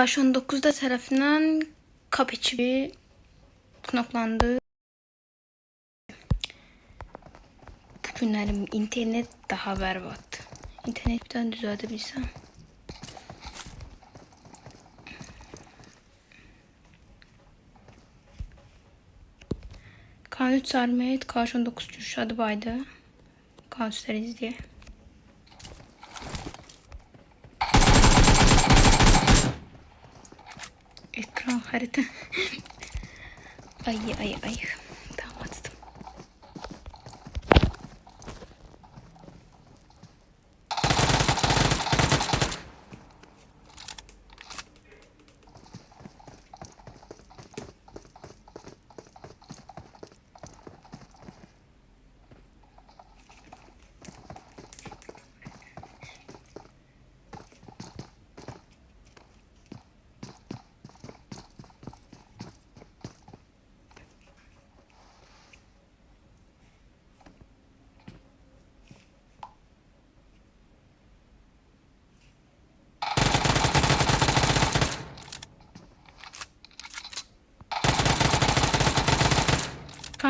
Karşı 19'da tarafından kap içi knoplandı. Bu günlerim internet daha berbat. İnternet bir tane düzeltebilsem. Kanut Sarmet, Karşı 19 Cüşadı Baydı. Kanutlar izleye. Ekran harita. ay ay ay.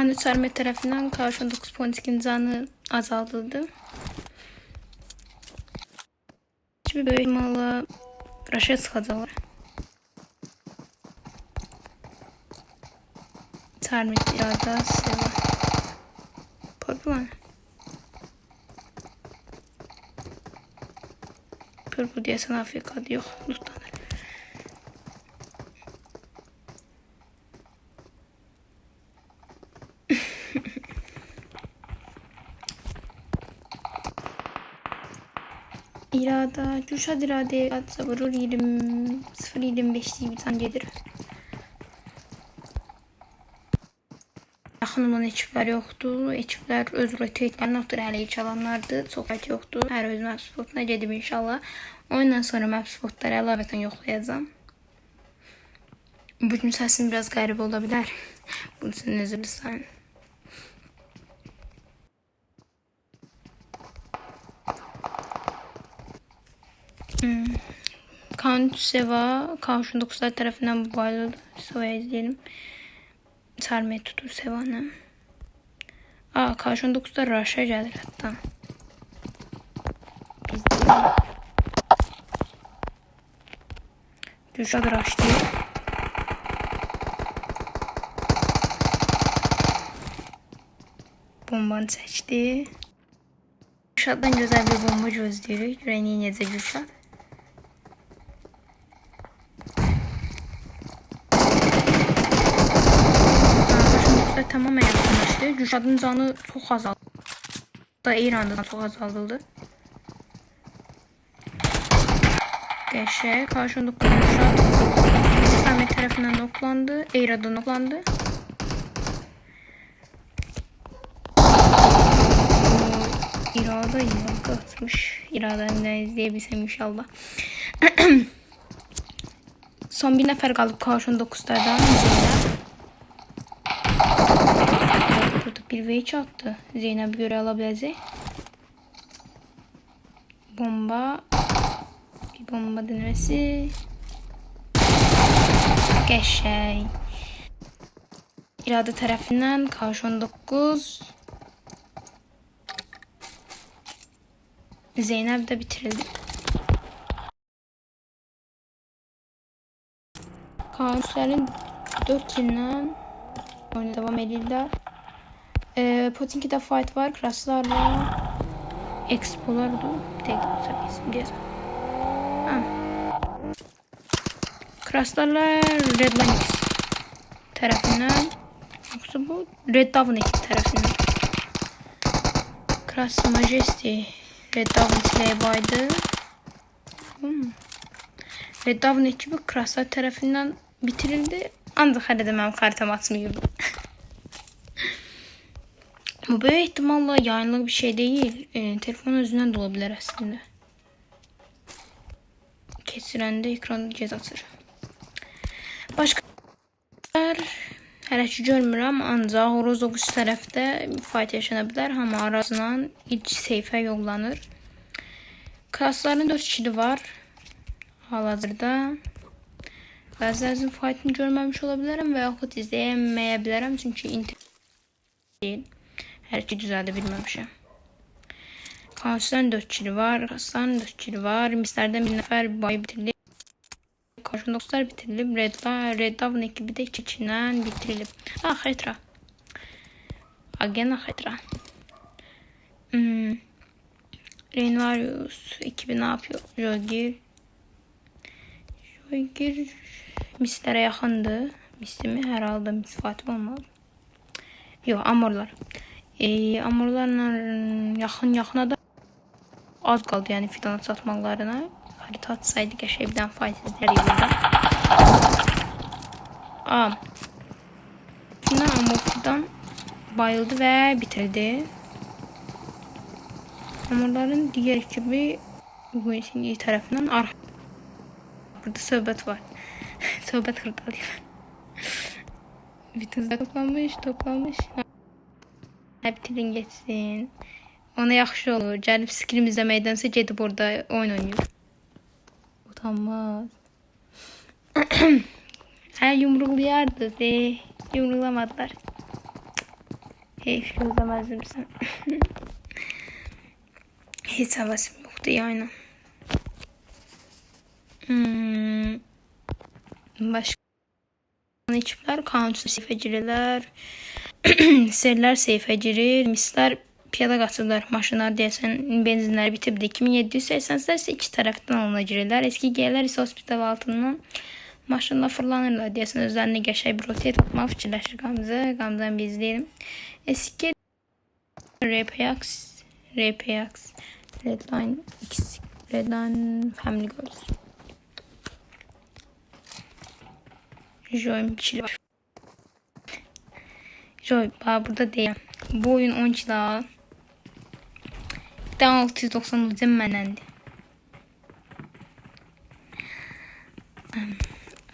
Kanut Sarmet tarafından Karşı 19 Pontik'in canı azaldıldı. Şimdi böyle malı Raşa sıkacaklar. Sarmet irada seva. Purple. Purple diye sana Afrika'da yok. Lütfen. İrada, Gülşad İrade atsa vurur 20 0.25 diye bir tane gelir. Yaxınımın ekiplər yoxdur. Ekiplər öz rotatelərini ötürü hələ ilk alanlardır. Çox yoxdur. Hər öz map spotuna gedib inşallah. Oyundan sonra map spotları əlavətən yoxlayacağam. Bugün səsim biraz qəribə ola bilər. Bunun üçün üzr istəyirəm. Count Seva Karşı 9'lar tarafından bu ayrıldı. Seva'yı izleyelim. Sarmayı tutur Seva'nı. Aa Karşı 9'da Raş'a geldik hatta. De Gülşah Raş değil. Bombanı seçti. Gülşah'dan güzel bir bomba gözlüyoruz. Yüreğini yiyecek Gülşah. tamamen yapılmıştı. Cüşad'ın canı çok azaldı. Da İran'da çok azaldıldı. Gençler karşında Cüşad Samet tarafından noklandı. İran'da noklandı. İrada yıllık atmış. İradəmdən izləyə bilsəm inşallah. Son bir nəfər qalıb Kauşun 9-dadan. V3 attı. Zeynep göre alabileceği. Bomba. Bir bomba denemesi. Geçey. İrade tarafından karşı 19. Zeynep de bitirildi. Karşıların 4 yılından oyuna devam edildi. Ee, Potinki'de fight var. Kraslarla Expo'lardı. Tek seviyesini diye. Ha. Kraslarla Red Line X tarafından yoksa bu Red Dawn ekip tarafından. Kras Majesty Red Dawn Slaybay'dı. Hmm. Red Dawn ekibi Kraslar tarafından bitirildi. Ancak halledemem kartam atmıyordu. Bu böyle ihtimalle yayınlık bir şey değil. E, telefon özünden de olabilir aslında. Kesirende ekran cezasıdır. Başka Hələ ki görmürəm, ancaq Rozovus tərəfdə fight yaşana bilər. Hamı arazla ilk seyfə yollanır. Klasların 4 kişi var hal-hazırda. Bəzilərinizin fightını görməmiş ola bilərəm və yaxud çünki internet deyil. Hər iki düzəldə bilməmişəm. Kansların 4 kili var, Aslanın 4 kili var. Mislərdən bir nəfər bayı bitirilib. Karşın dostlar bitirilib. Red, Red Dawn ekibi də 2 kindən bitirilib. Ah, Xetra. Agena Xetra. Hmm. Renvarius ekibi ne yapıyor? Jogir. Jogir mislere yakındı. Misli mi? Herhalde mis olmaz. Yok amorlar. Ee, amorlarla yakın yakına da az kaldı yani fidan satmaklarına. Harita atsaydık yaşayabilen faizsizler yılında. Aa. Fidan amor fidan bayıldı ve bitirdi. Hamurların diğer ekibi iyi tarafından ar. Burada söhbət var. söhbət xırdalayım. Bütün toplamış, toplamış. Hə bitirin geçsin. Ona yaxşı olur. Gəlib skrim izləməkdənsə gedib orada oyun oynayır. Utanmaz. hə yumruqlayardınız. Eh, yumruqlamadılar. Heyf gözləməzdim sən. Hiç havasım yoktu yani. Hmm. Başka ekipler kanuncu seyfeciler, serler seyfecirir, misler piyada qaçırlar. Maşınlar deyəsən benzinləri bitibdi. 2780'lər isə iki tərəfdən alına girirlər. Eski geylər isə hospital altından maşınla fırlanırlar. Deyəsən özlərinə qəşəng bir rotaya tapmaq fikirləşir Gamze. Gamze'dan biz izleyelim. Eski RPX RPX Redline X Redline Family Goals Joy kilo var. Joy burada değil. Bu oyun 10 kilo. Daha 690 uzun mənəndi.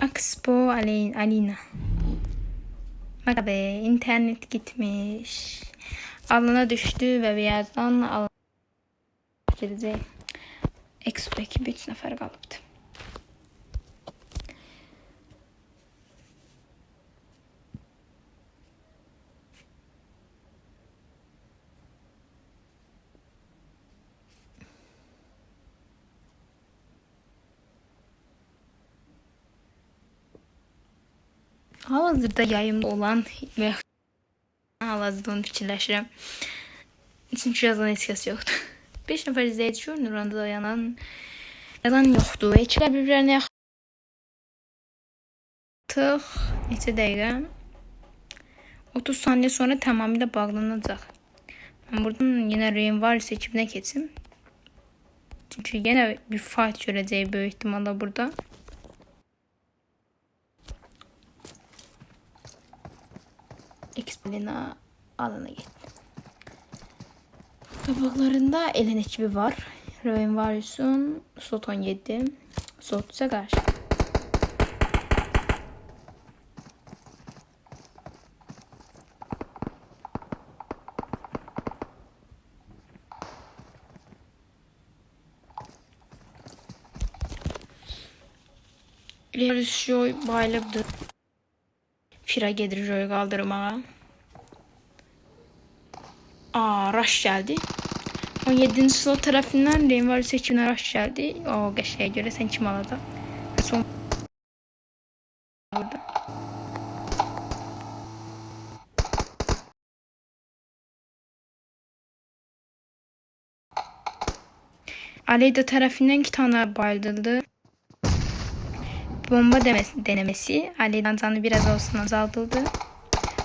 Expo Alina. Bak be internet gitmiş. Alana düştü ve birazdan alana gedəcək. Expo ekibi 3 nəfər qalıbdı. Hal-hazırda yayımda olan hal-hazırda onu fikirləşirəm. Çünki yazan heç kəs yoxdur. 5 nəfər izləyici görünür onda da yanan yalan yoxdur. İkilər bir-birlərinə yaxın Artıq neçə dəqiqə? 30 saniyə sonra tamamilə bağlanacaq. Ben buradan yine Rainwaris ekibine keçim. Çünkü yine bir fight göreceği büyük ihtimalle burada. Xpelina alana gitti. Tabaklarında Elen ekibi var. Rainwaris'un Sot 17. Sot ise karşı. Lerus Joy bayılıbdı. Fira gelir Joy'u kaldırmağa. Aa, Rush geldi. 17. slot tarafından Rainbow seçimine Rush geldi. O geçeye göre sen kim alacak? Son burada. Aleyda tarafından iki tane bayıldı. Bomba denemesi Ali'den canı biraz olsun azaltıldı.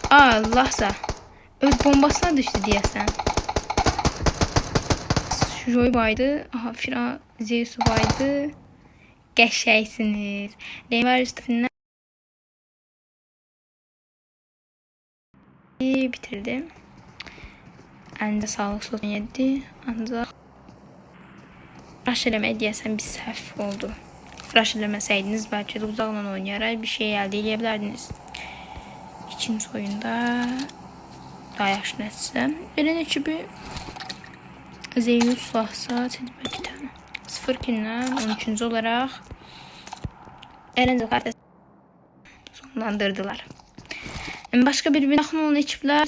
Allahsa öz bombasına düştü diye sen. Joy baydı. Aha Fira Zeus baydı. Geçeysiniz. Lever üstünden bitirdi. Əlində sağlıq sorun yedi. Ancaq rush eləmək deyəsən bir səhv oldu. Rush eləməsəydiniz bəlkə də uzaqla oynayaraq bir şey əldə edə bilərdiniz. İkinci oyunda daha yaxşı nəticə. Elen ekibi Zeus Lahsa Çedibə 2 tane. 0 kindən 13-cü olaraq Eren Zəqatə sonlandırdılar. Yani başka bir yakın olan ekipler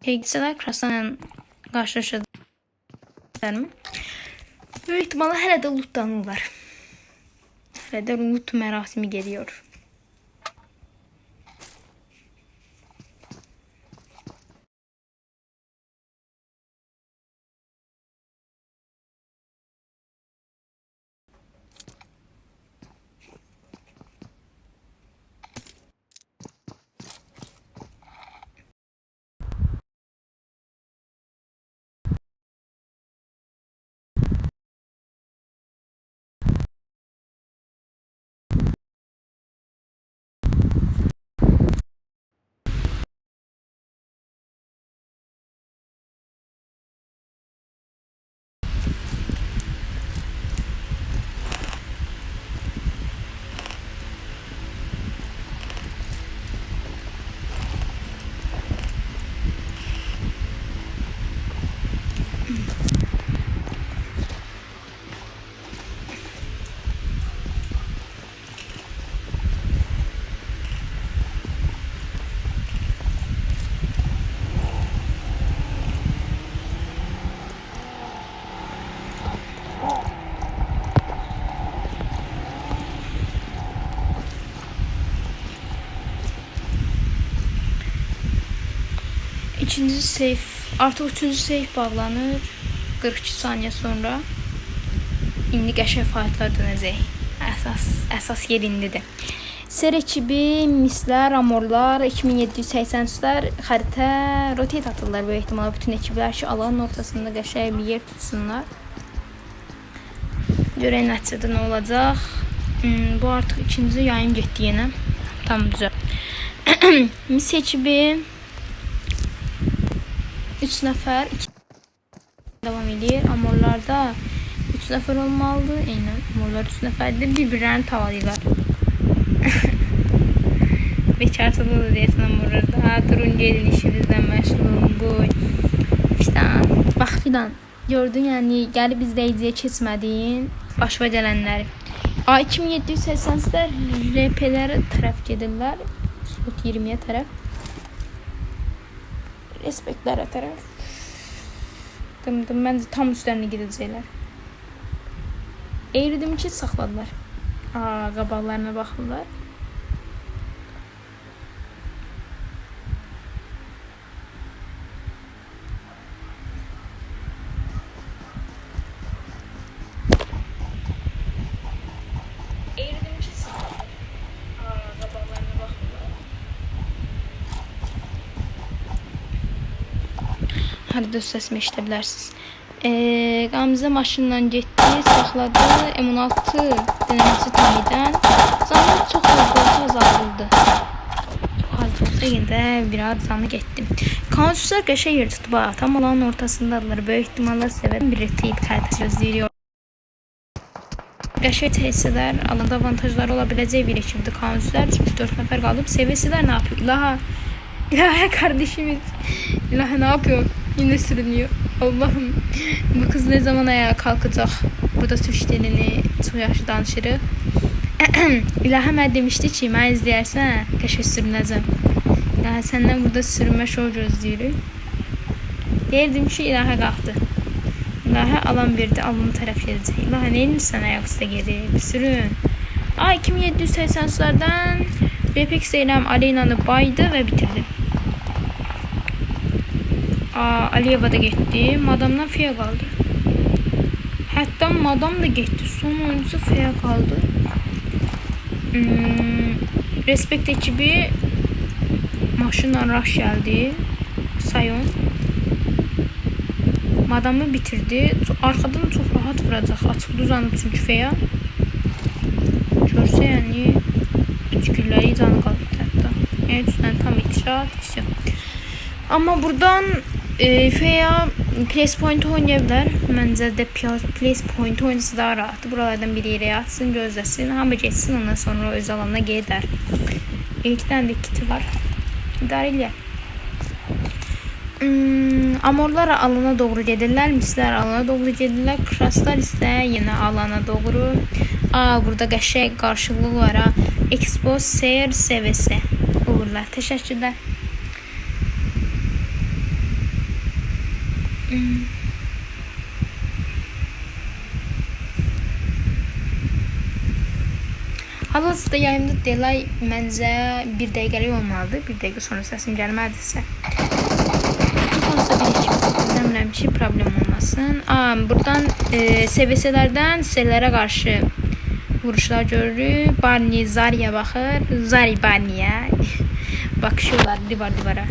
Peggis'ler Krasna'yla karşılaşırlar mı? Büyük ihtimalle hələ də lootlanırlar. Də loot mərasimi geliyor. İkinci seyf, artıq üçüncü seyf bağlanır. 42 saniyə sonra. İndi qəşəng faytlar dönəcək. Əsas əsas yer indidir. Ser ekibi, mislər, amorlar, 2783-lər xəritə rotate atırlar böyük ehtimal bütün ekiblər ki, alanın ortasında qəşəng bir yer tutsunlar. Görək nəticədə nə olacaq. Hmm, bu artıq ikinci yayım getdi yenə. Tam düzəl. Mis ekibi 3 nəfər 2 devam edir. Amorlarda 3 nəfər olmalıdır. Eynən amorlar 3 nəfərdir. Bir-birlərini tavalayırlar. Bekarsalı da deyəsən amorlarda. Gelin işinizdən məşğul olun. Qoy. Fidan. Bax Fidan. Gördün yəni gəlib izləyiciyə keçmədiyin başıma gələnləri. A 2780-lər RP-lərə tərəf gedirlər. Slot 20-yə tərəf. Respektlere taraf. Dım bence tam üstlerine gidecekler. Eğridim için sakladılar. Aa kaballarına baktılar. Səsimi eşidə bilərsiniz. E, Gamze maşınla getdi, saxladı. M16 dinləməsi tam edən. Canı çox fazla azaldı. Çox az olsa yenə də biraz canı getdi. Kanunçular qəşəng yer tutub ha. Tam alanın ortasındadılar. Böyük ihtimalle sevən bir reteyip xəritə gözləyiyor. Qəşəng tesislər alanda avantajları ola biləcək bir ekibdir. Kanunçular 3-4 nəfər qalıb. Sevesilər nə yapıyor? İlaha. İlahi kardeşimiz. İlahi ne yapıyor? Yine sürünüyor. Allah'ım. Bu kız ne zaman ayağa kalkacak? Burada çok yaxşı danışırıq. İlahi mən demişdi ki, mən izləyərsən, qəşəng sürünəcəm. İlahi səndən burada sürünmə şov gözləyirik. Deyirdim ki, İlahi qalxdı. İlahi alan verdi, alın tərəf gedəcək. İlahi nə edirsən ayaq üstə gedib? Sürün. A 2780'lərdən Repex Zeynəm Aleyna'nı baydı və bitirdi. Aa, Aliyeva da gitti. Madamdan Fia kaldı. Hatta madam da gitti. Son oyuncusu Fia kaldı. Hmm, Respekt ekibi maşınla raş geldi. Sayon. Madamı bitirdi. Arxadan çox rahat vuracaq. Açıq uzanıb çünki Feya. Görsə yəni 3 gülləyi canı qalıb hətta. Yəni üstdən tam itişat, vəsiyyət. Amma buradan e, Feya place point oynayabilir. Məncə də place point oynasa daha rahat. Buralardan bir yere yatsın, gözləsin, hamı geçsin ondan sonra öz alanına gedər. İlkdən də kiti var. İdarə eləyər. Hmm, amorlar alana doğru gedirlər, mislər alana doğru gedirlər, kraslar isə yenə alana doğru. Aa, burada qəşəng qarşılıq var ha. Expo Seyir Sevesi uğurlar. Teşekkürler. Hal-hazırda yayımda delay məncə bir dəqiqəlik olmalıdır. Bir dəqiqə sonra səsim gəlmədisə. Olsa bir iki bilmirəm ki, problem olmasın. Aa, buradan e, SVS-lərdən sellərə vuruşlar görürük. Barney Zariya baxır. Zari Barney'ə. Bakışıyorlar divar divara.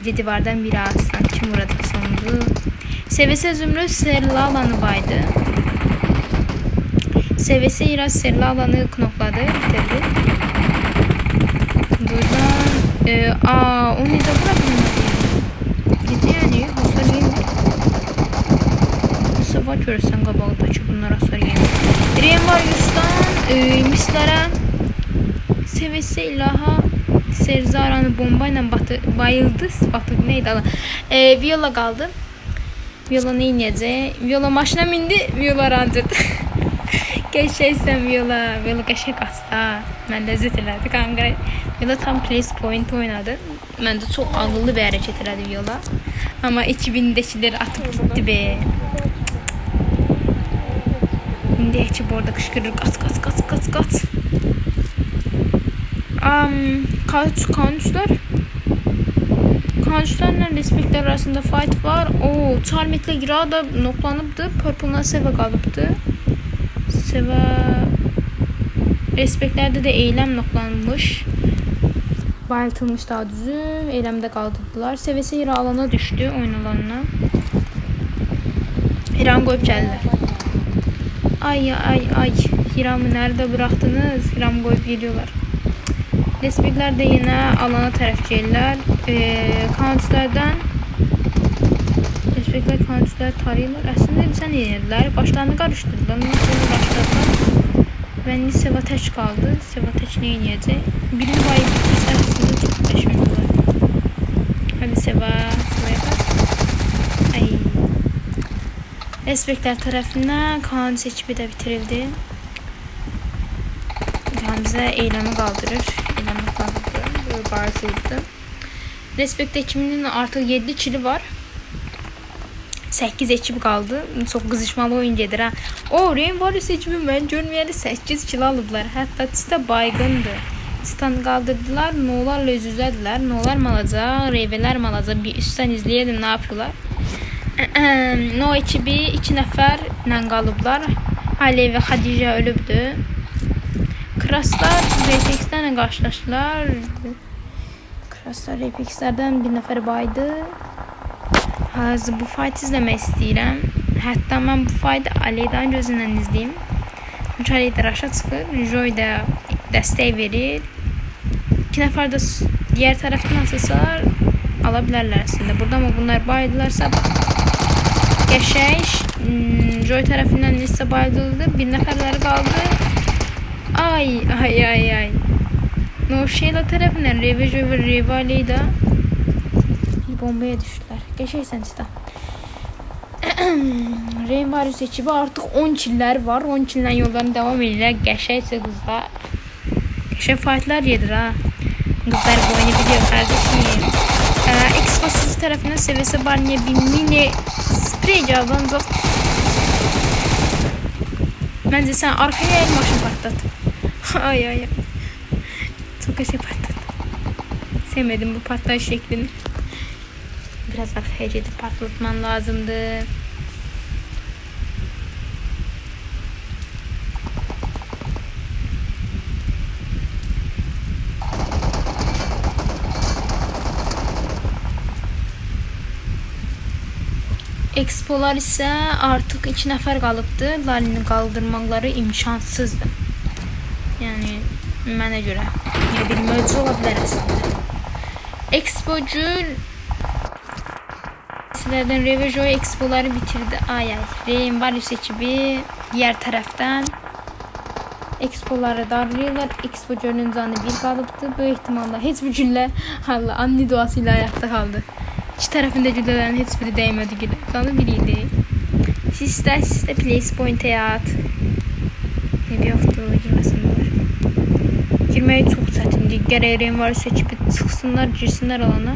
Biri divardan biri ağaçtan. Kim vuracaq SVS Zümrüt Serlalanı baydı. SVS İraz Serlalanı knokladı. Bitirdi. Buradan e, aa, onu da bırakmadı. Ciddi yani hasar. Nasıl var görürsen qabağdakı bunlar hasar yemiyor. Rem var Yus'tan e, mislərə SVS ilaha Serzaranı bomba ilə batı, bayıldı. Batı neydi ala? E, Viola qaldı. Viola ne inəcək? Viola maşına mindi, Viola randırdı. Qəşəksən Viola. Viola qəşək qaçdı. ha. Mən ləzzət elədi kanka. Viola tam place point oynadı. Məncə çox ağıllı bir hərəkət elədi Viola. Amma 2000-dəkiləri atıb gitti be. İndi ekip orada kışkırır. Kaç kaç kaç kaç kaç. Um, kaç kançlar? Kançlarla respektler arasında fight var. Oo, Charmik'le Gira da noklanıbdı. Purple'la Seva qalıbdı. Seva respektlerde de eylem noklanmış. Bayıltılmış daha düzü. Eylemde kaldırdılar. Sevesi Hira alana düştü oyun alanına. Hiran koyup geldiler. Ay ay ay. Hiram'ı nerede bıraktınız? Hiram koyup geliyorlar. Respektler de yine alana taraf gelirler. Ee, Count'lardan Respektler Count'lar tarıyorlar. Aslında sen yenildiler. Başlarını karıştırdılar. Ondan sonra başladılar. Ben Seva Teç kaldı. Seva Teç ne yeniyecek? Birini bayıp bitirse aslında çok taşıyorlar. Hadi Seva. Seva'ya bak. Ay. Respektler tarafından Kaan seçimi de bitirildi. Hamza eylemi kaldırır. Bağırtıldı. Respekt ekibinin artık 7 çili var. 8 ekip kaldı. Çok kızışmalı oyun gelir ha. O Rain Warriors ekibi ben görmeyeli 8 kilo alıblar. Hatta Tita baygındı. Titanı kaldırdılar. No'larla üzüzlediler. No'lar? Reyveler mi alacak? Bir üstten izleyelim ne yapıyorlar. no ekibi 2 nəfərlə qalıblar. Ali və Xadicə ölübdü. Kraslar Repex'lerle karşılaştılar. Kraslar Repex'lerden bir nefer baydı. Hazır bu fight izlemek istəyirəm. Hətta mən bu fight Ali'den gözündən izləyim. Çünki Ali də raşa çıxır, Joy da dəstək verir. İki nəfər də diğer tərəfdən asılsalar ala bilərlər əslində. Burada ama bunlar baydılarsa Geçeş hmm, Joy tarafından liste bayıldı. Bir neferler kaldı. Ay ay ay ay. No Sheila tarafından Reve Joy ve Reve Ali da bir bombaya düştüler. Geçeysen Tita. Rain Warriors ekibi artık 10 çiller var. 10 çillen yollarına devam edirlər. Qəşəksə qızlar. Qəşəng fightlar yedir ha. Kızlar bu oyunu biliyor kardeşim. Ee, Expo siz tarafından sevese Barney'e bir mini sprey cevabınız Bence sen arkaya el maşın patlat. ay ay ay. Çok şey patlat. Sevmedim bu patlayış şeklini. Biraz arkaya gidip patlatman lazımdı. Expolar isə artıq 2 nəfər qalıbdı. Lalini qaldırmaqları imkansızdır. Yəni mənə görə yəni bir möcüzə ola bilər əslində. Expocu Sizlerden Revejo Expo'ları bitirdi. Ay ay. Rain Varius ekibi diğer taraftan Expo'ları darlıyorlar. Expo'cunun canı bir kalıptı. Böyük ihtimalle hiçbir cümle Allah anne duasıyla ayakta kaldı. İki tarafında cüllelerin hiçbiri değmedi güle. Canı biriydi. Siz ister siz de place point'e at. Ne bir yoktu girməyi çox çətindir. Gərək Renvar seçib çıxsınlar, girsinlər alana.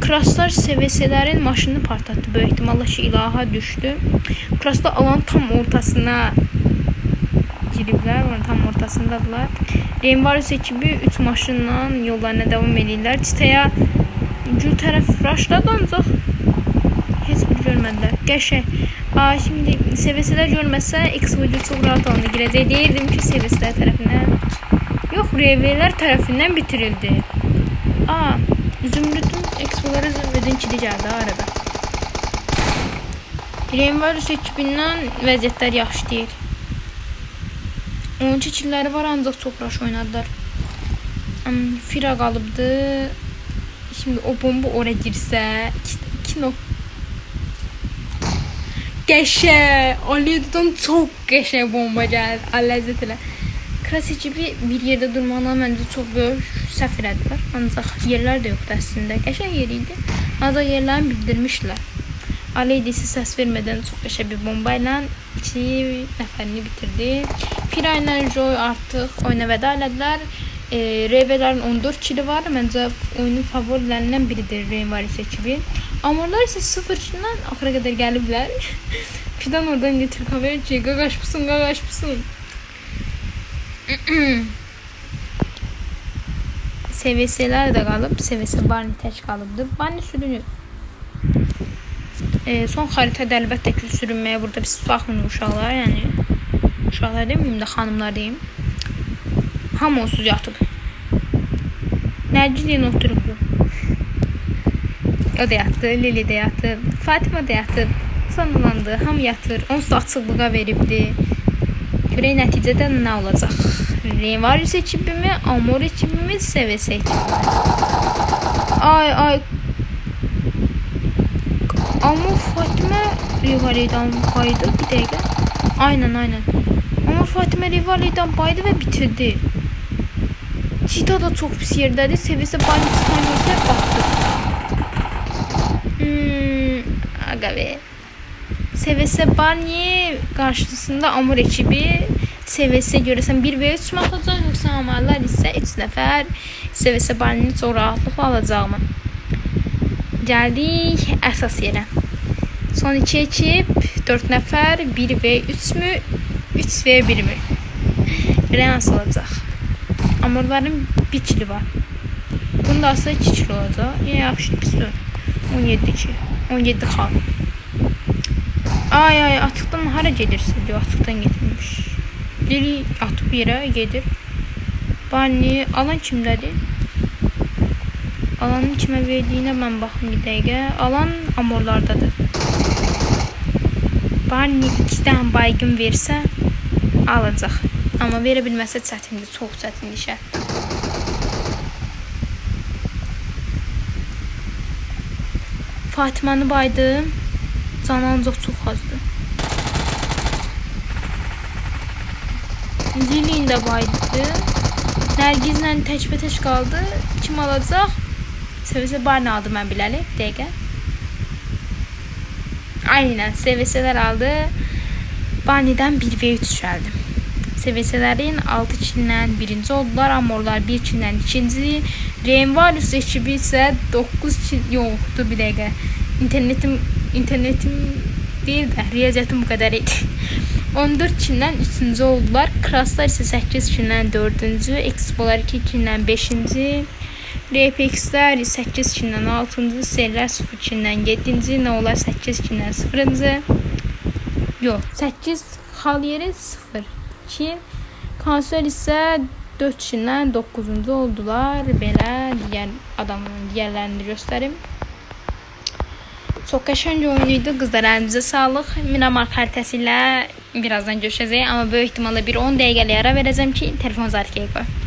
Kraslar SVS-lərin maşınını partlatdı. Böyük ehtimalla ki, ilaha düşdü. Kraslar alanın tam ortasına giriblər, onun tam ortasındadılar. Renvaris ekibi 3 maşınla yollarına davam edirlər. Çitəyə gül tərəf raşladı ancaq heç bir görmədilər. Qəşəng. Aa, şimdi SVS'lər görməsə X video çox rahat alana girəcək. Deyirdim ki, SVS'lər tərəfindən yox, RV-lər tərəfindən bitirildi. Aa, Zümrüt'ün Expo'ları Zümrüt'ün kili gəldi arada. Renvarus ekibindən vəziyyətlər yaxşı deyil. Onun çəkilləri var ancaq çox raş oynadılar. Fira qalıbdı. Şimdi o bomba oraya girsə, 2 Qəşəng. Aliye'den çox qəşəng bomba gəldi. Ləzzət elə. Kras ekibi bir yerdə durmaqla məncə çox böyük səhv elədilər. Ancaq yerlər də yoxdur əslində. Qəşəng yer idi. Ancaq yerlərini bildirmişlər. Aleydi isə səs vermədən çox qəşəng bir bomba ilə iki nəfərini bitirdi. Fira ilə Joy artıq oyuna vəda elədilər. E, Revələrin 14 kili var. Məncə oyunun favorilərindən biridir Revaris ekibi. Amorlar 0 kildən axıra qədər gəliblər. Fidan oradan getir ki, qaqaş mısın, qaqaş mısın? SVS'lər də qalıb, SVS Barney tək qalıbdı. Barney sürünür. E, son xəritədə əlbəttə ki, sürünməyə burada biz baxmırıq uşaqlar, yəni uşaqlar deməyim də xanımlar deyim. Hamı onsuz yatıb. Nərgil yenə oturubdu. O da yatdı, Lili də yatdı, Fatima da yatdı. Sonlandı, hamı yatır. Onsuz da açıqlığa veribdi. Görək nəticədə nə olacaq? Renvaris ekibimi, Amor ekibimi, SVS ekibimi. Ay ay. Amor Fatimə Rivaliden baydı bir dəqiqə. Aynen aynen. Amor Fatimə Rivaliden baydı və bitirdi. Çita da çox pis yerdədir. SVS baydı çıxan baxdı. Hmm, aga be. SVS Barney karşısında Amur ekibi SVS görəsən 1 və 3 mi atacaq yoxsa amarlar isə 3 nəfər SVS Barney-ni çox rahatlıqla alacağımı. Gəldik əsas yerə. Son 2 ekip 4 nəfər 1 və 3 mü 3 və 1 mi? Reans olacaq. Amurların 1 kili var. Bunda aslında 2 kilo olacaq. Yəni yaxşı pis deyil. 17 ki. 17 xal. Ay ay atıqdan hara gedirsin diyor. Atıqdan getirmiş. Lili atıp yere gedir. Barney alan kimdədir? Alanın kimə verdiyinə mən baxım bir dəqiqə. Alan amorlardadır. Barney 2 dənə baygın versə alacaq. Amma verə bilməsə çətindir, çox çətindir şərt. Fatimanı baydı. Canı ancaq çox azdır. Zilin də baydı. Nərgizlə təkbətək qaldı. Kim alacaq? Sevəsə Barney aldı mən biləli. Dəqiqə. Aynen SVS'lər aldı. Barney'dən 1 və 3 gəldi. SVS'lərin 6 killə birinci oldular. Amorlar 1 killə ikinci. Renvalius ekibi isə 9 kil yoxdur bir dəqiqə. İnternetim internetim değil də riyaziyyatım bu qədər idi. 14 killə 3-cü oldular. Kraslar isə 8 killə 4-cü, Expolar 2 killə 5-ci, RPX-lər 8 killə 6-cı, Sellər 0 killə 7-ci, Nolar 8 killə 0-cı. Yox, 8 xal yeri 0 kil. Konsol isə 4 killə 9-cu oldular. Belə digər adamın digərlərini göstərim. Çok qəşəng oyun idi. Qızlar əlinizə sağlıq. Miramar xəritəsi birazdan görüşəcəyik. Amma böyük ehtimalla bir 10 dəqiqəlik ara verəcəm ki, telefon zarfıya qoy.